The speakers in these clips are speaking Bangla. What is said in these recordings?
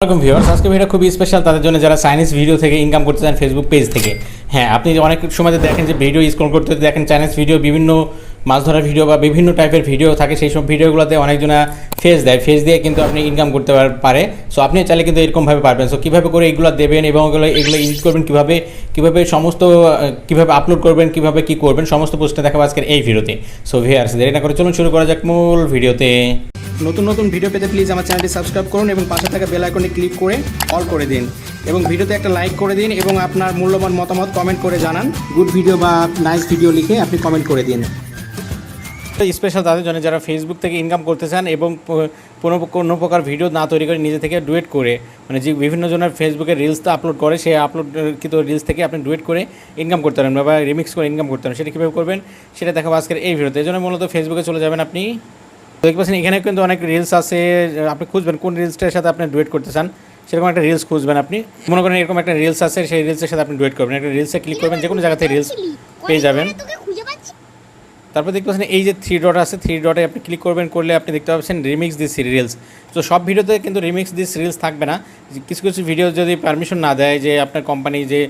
আসসালামাইকুম ভিউয়ার্স। আজকে ভিডিও খুবই স্পেশাল তাদের জন্য যারা চাইনিজ ভিডিও থেকে ইনকাম করতে চান ফেসবুক পেজ থেকে। হ্যাঁ আপনি অনেক সময় দেখেন যে ভিডিও স্ক্রল করতে দেখেন চাইনিজ ভিডিও বিভিন্ন মাছ ধরার ভিডিও বা বিভিন্ন টাইপের ভিডিও থাকে, সেই সব ভিডিওগুলোতে অনেকজনা ফেস দেয়। ফেস দিয়ে কিন্তু আপনি ইনকাম করতে পার- সো আপনি চাইলে কিন্তু এরকমভাবে পারবেন। সো কীভাবে করে এগুলো দেবেন এবং এগুলো এগুলো এডিট করবেন, কীভাবে কীভাবে সমস্ত, কীভাবে আপলোড করবেন, কীভাবে কী করবেন, সমস্ত পোস্টে দেখাবো আজকের এই ভিডিওতে সো ভিউয়ার্স, দেরি না করে চলুন, শুরু করা যাক মূল ভিডিওতে নতুন নতুন ভিডিও পেতে প্লিজ আমার চ্যানেলটি সাবস্ক্রাইব করুন এবং পাশে থাকা বেল আইকনে ক্লিক করে অল করে দিন। এবং ভিডিওতে একটা লাইক করে দিন এবং আপনার মূল্যবান মতামত কমেন্ট করে জানান। গুড ভিডিও বা নাইস ভিডিও লিখে আপনি কমেন্ট করে দিন। স্পেশাল তাদের জন্য যারা ফেসবুক থেকে ইনকাম করতে চান এবং কোনো কোনো প্রকার ভিডিও না তৈরি করে নিজে থেকে ডুয়েট করে মানে যে বিভিন্ন জনের ফেসবুকে রিলসটা আপলোড করে, সেই আপলোড কিন্তু রিলস থেকে আপনি ডুয়েট করে ইনকাম করতে পারেন বা রিমিক্স করে ইনকাম করতে পারেন। সেটা কীভাবে করবেন? সেটা দেখাবো আজকের এই ভিডিওতে এই জন্য মূলত ফেসবুকে চলে যাবেন আপনি। দেখতে পাচ্ছেন এখানে কিন্তু অনেক রিলস আছে আপনি খুঁজবেন কোন রিলসটার সাথে আপনি ডুয়েট করতে চান সেরকম একটা রিলস খুঁজবেন আপনি। মনে করেন এরকম একটা রিলস আছে সেই রিলসের সাথে আপনি ডুয়েট করবেন। একটা রিলসে ক্লিক করবেন যে কোনো জায়গাতে রিলস পেয়ে যাবেন। তারপর দেখতে পাচ্ছেন এই যে থ্রি ডট আছে থ্রি ডটে আপনি ক্লিক করবেন করলে আপনি দেখতে পাচ্ছেন রিমিক্স দিস রিলস তো সব ভিডিওতে কিন্তু রিমিক্স দিস রিলস থাকবে না। কিছু কিছু ভিডিও যদি পারমিশন না দেয় যে আপনার কোম্পানি যে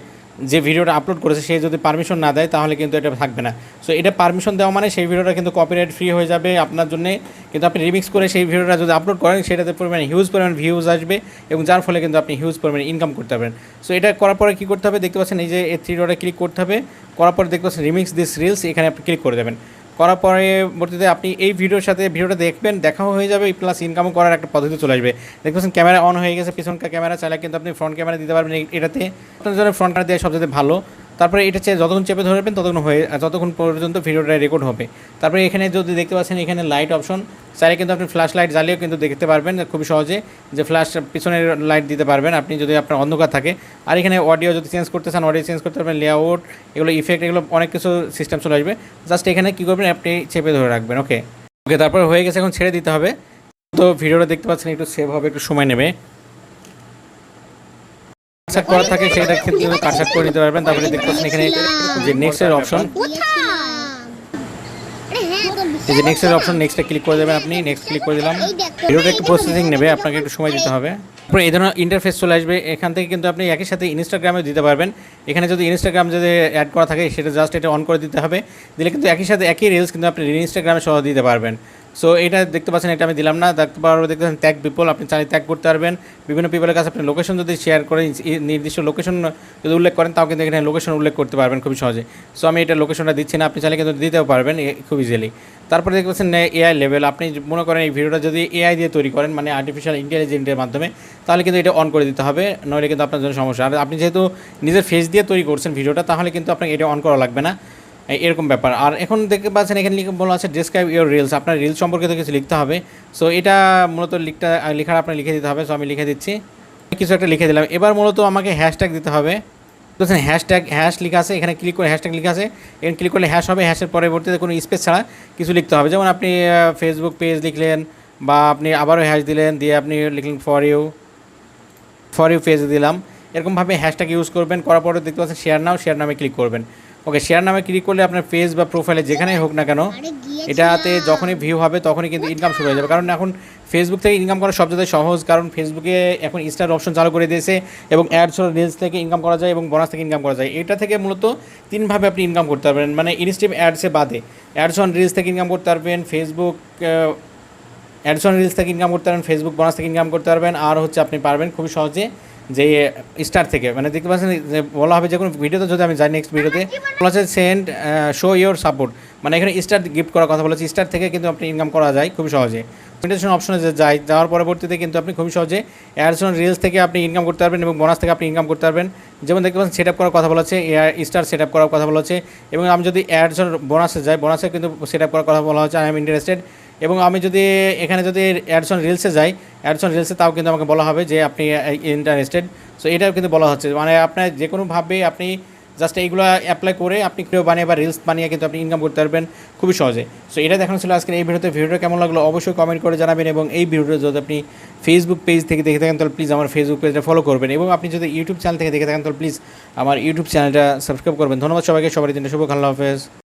যে ভিডিওটা আপলোড করেছে, সে যদি পারমিশন না দেয়, তাহলে কিন্তু এটা থাকবে না। সো এটা পারমিশন দেওয়া মানে সেই ভিডিওটা কিন্তু কপিরাইট ফ্রি হয়ে যাবে আপনার জন্যে। কিন্তু আপনি রিমিক্স করে সেই ভিডিওটা যদি আপলোড করেন, সেটাতে পরিমাণে হিউজ পরিমাণ ভিউজ আসবে এবং যার ফলে কিন্তু আপনি হিউজ পরিমাণে ইনকাম করতে পারবেন। সো এটা করার পরে কী করতে হবে? দেখতে পাচ্ছেন এই যে এই থ্রি ডটে ক্লিক করতে হবে। করার পরে দেখতে পাচ্ছেন রিমিক্স দিস রিলস এখানে আপনি ক্লিক করে দেবেন। করার পরে পরবর্তীতে আপনি এই ভিডিওর সাথে ভিডিওটা দেখবেন, দেখাও হয়ে যাবে প্লাস ইনকামও করার একটা পদ্ধতি চলে আসবে। দেখবেন ক্যামেরা অন হয়ে গেছে, পিছনকার ক্যামেরা চাইলে কিন্তু আপনি ফ্রন্ট ক্যামেরা দিতে পারবেন এটাতে। আপনার জন্য ফ্রন্ট ক্যামেরা দেওয়া সবচেয়ে ভালো। তারপরে এটা চেয়ে যতক্ষণ চেপে ধরবেন ততক্ষণ হয়ে যতক্ষণ পর্যন্ত ভিডিওটা রেকর্ড হবে। তারপরে এখানে যদি দেখতে পাচ্ছেন, এখানে লাইট অপশন চাইলে কিন্তু আপনি ফ্ল্যাশ লাইট জ্বালিয়েও কিন্তু দেখতে পারবেন, খুবই সহজে যে ফ্ল্যাশ পিছনের লাইট দিতে পারবেন। আপনি যদি আপনার অন্ধকার থাকে। আর এখানে অডিও যদি চেঞ্জ করতে চান অডিও চেঞ্জ করতে পারবেন লেআউট এগুলো ইফেক্ট এগুলো অনেক কিছু সিস্টেম চলে আসবে। জাস্ট এখানে কী করবেন, আপনি চেপে ধরে রাখবেন ওকে ওকে তারপর হয়ে গেছে, এখন ছেড়ে দিতে হবে। তো ভিডিওটা দেখতে পাচ্ছেন, একটু সেভ হবে, একটু সময় নেবে। কাটসাট করা থাকে, সেটা ক্ষেত্রে কাটসাট করে নিতে পারবেন। তারপরে দেখতে পাচ্ছেন এখানে যে অপশন হ্যাঁ তোর এই যে নেক্সটের অপশন নেক্সটে ক্লিক করে দেবেন আপনি। নেক্সট ক্লিক করে দিলাম। ভিডিওটা একটু প্রসেসিং নেবে, আপনাকে একটু সময় দিতে হবে। তারপরে এই ধরনের ইন্টারফেস চলে আসবে। এখান থেকে কিন্তু আপনি একই সাথে ইনস্টাগ্রামে দিতে পারবেন। এখানে যদি ইনস্টাগ্রাম যদি অ্যাড করা থাকে, সেটা জাস্ট এটা অন করে দিতে হবে। দিলে কিন্তু একই সাথে একই রিলস কিন্তু আপনি ইনস্টাগ্রামে সহ দিতে পারবেন। সো এটা দেখতে পাচ্ছেন, এটা আমি দিলাম না। দেখতে পারব দেখতে পাচ্ছেন ত্যাগ পিপল আপনি চাইলে ত্যাগ করতে পারবেন। বিভিন্ন পিপলের কাছে আপনি লোকেশন যদি শেয়ার করেন নির্দিষ্ট লোকেশন যদি উল্লেখ করেন, তাও কিন্তু এখানে লোকেশন উল্লেখ করতে পারবেন খুবই সহজে। সো আমি এটা লোকেশনটা দিচ্ছি না, আপনি চাইলে কিন্তু দিতেও পারবেন খুব ইজিলি তারপরে দেখতে পাচ্ছেন এআই লেভেল আপনি মনে করেন এই ভিডিওটা যদি এআই দিয়ে তৈরি করেন মানে আর্টিফিশিয়াল ইন্টেলিজেন্টের মাধ্যমে, তাহলে কিন্তু এটা অন করে দিতে হবে, নইলে কিন্তু আপনার জন্য সমস্যা। আর আপনি যেহেতু নিজের ফেস দিয়ে তৈরি করছেন ভিডিওটা তাহলে কিন্তু আপনাকে এটা অন করা লাগবে না। এরকম ব্যাপার। আর এখন দেখতে পাচ্ছেন, এখানে বলা আছে ডিসক্রাইব ইউর রিলস আপনার রিলস সম্পর্কে তো কিছু লিখতে হবে। সো এটা মূলত লিখটা লেখার আপনার লিখে দিতে হবে। সো আমি লিখে দিচ্ছি। কিছু একটা লিখে দিলাম। এবার মূলত আমাকে হ্যাশট্যাগ দিতে হবে। বুঝছেন? হ্যাশট্যাগ হ্যাশ লেখা আছে। এখানে ক্লিক করে হ্যাশট্যাগ লেখা আছে। এখানে ক্লিক করলে হ্যাশ হবে। হ্যাশের পরবর্তীতে কোনো স্পেস ছাড়া কিছু লিখতে হবে। যেমন আপনি ফেসবুক পেজ লিখলেন বা আপনি আবারও হ্যাশ দিলেন, দিয়ে আপনি লিখলেন for you for you page দিলাম। এরকমভাবে হ্যাশট্যাগ ইউজ করবেন। করার পরে দেখতে পাচ্ছেন শেয়ার নাও শেয়ার নামে ক্লিক করবেন। ওকে শেয়ার নামে ক্লিক করলে আপনার পেজ বা প্রোফাইলে যেখানেই হোক না কেন এটাতে যখনই ভিউ হবে তখনই কিন্তু ইনকাম শুরু হয়ে যাবে। কারণ এখন ফেসবুক থেকে ইনকাম করা সবচেয়ে সহজ কারণ ফেসবুকে এখন ইনস্টার অপশন চালু করে দিয়েছে এবং অ্যাডস রিলস থেকে ইনকাম করা যায় এবং বোনাস থেকে ইনকাম করা যায়। এটা থেকে মূলত তিনভাবে আপনি ইনকাম করতে পারবেন। মানে ইনস্টিম অ্যাডসে বাদে অ্যাডস অন রিলস থেকে ইনকাম করতে পারবেন ফেসবুক অ্যাডস অন রিলস থেকে ইনকাম করতে পারবেন ফেসবুক বোনাস থেকে ইনকাম করতে পারবেন আর হচ্ছে আপনি পারবেন খুবই সহজে যে স্টার থেকে। মানে দেখতে পাচ্ছেন যে বলা হবে যে কোনো ভিডিওতে, যদি আমি যাই নেক্সট ভিডিওতে, বলা হচ্ছে সেন্ড শো ইয়োর সাপোর্ট মানে এখানে স্টার গিফট করার কথা বলেছি। স্টার থেকে কিন্তু আপনি ইনকাম করা যায় খুবই সহজে। মেডিটেশন অপশনে যে যাই, যাওয়ার পরবর্তীতে কিন্তু আপনি খুবই সহজে অ্যাডস অন রিলস থেকে আপনি ইনকাম করতে পারবেন এবং বোনাস থেকে আপনি ইনকাম করতে পারবেন। যেমন দেখতে পাচ্ছেন সেট আপ করার কথা বলেছে এয়ার স্টার সেট আপ করার কথা বলেছে এবং আমি যদি অ্যাডস অন বোনাসে যাই বোনাসে কিন্তু সেট আপ করার কথা বলা হচ্ছে আই এম ইন্টারেস্টেড এবং আমি যদি এখানে যদি অ্যাডস অন রিলসে যাই অ্যাডস অন রিলসে তাও কিন্তু আমাকে বলা হবে যে আপনি ইন্টারেস্টেড সো এটাও কিন্তু বলা হচ্ছে। মানে আপনার যে কোনোভাবে আপনি জাস্ট এইগুলো অ্যাপ্লাই করে আপনি ভিডিও বানিয়ে বা রিলস বানিয়ে কিন্তু আপনি ইনকাম করতে পারবেন খুবই সহজে। সো এটা দেখানো ছিল আজকের এই ভিডিওতে। ভিডিওটা কেমন লাগল অবশ্যই কমেন্ট করে জানাবেন এবং এই ভিডিওটা যদি আপনি ফেসবুক পেজ থেকে দেখে থাকেন, তাহলে প্লিজ আমার ফেসবুক পেজটা ফলো করবেন এবং আপনি যদি ইউটিউব চ্যানেল থেকে দেখে থাকেন, তাহলে প্লিজ আমার ইউটিউব চ্যানেলটা সাবস্ক্রাইব করবেন। ধন্যবাদ সবাইকে। সবার জন্য শুভ আল্লাহ হাফেজ।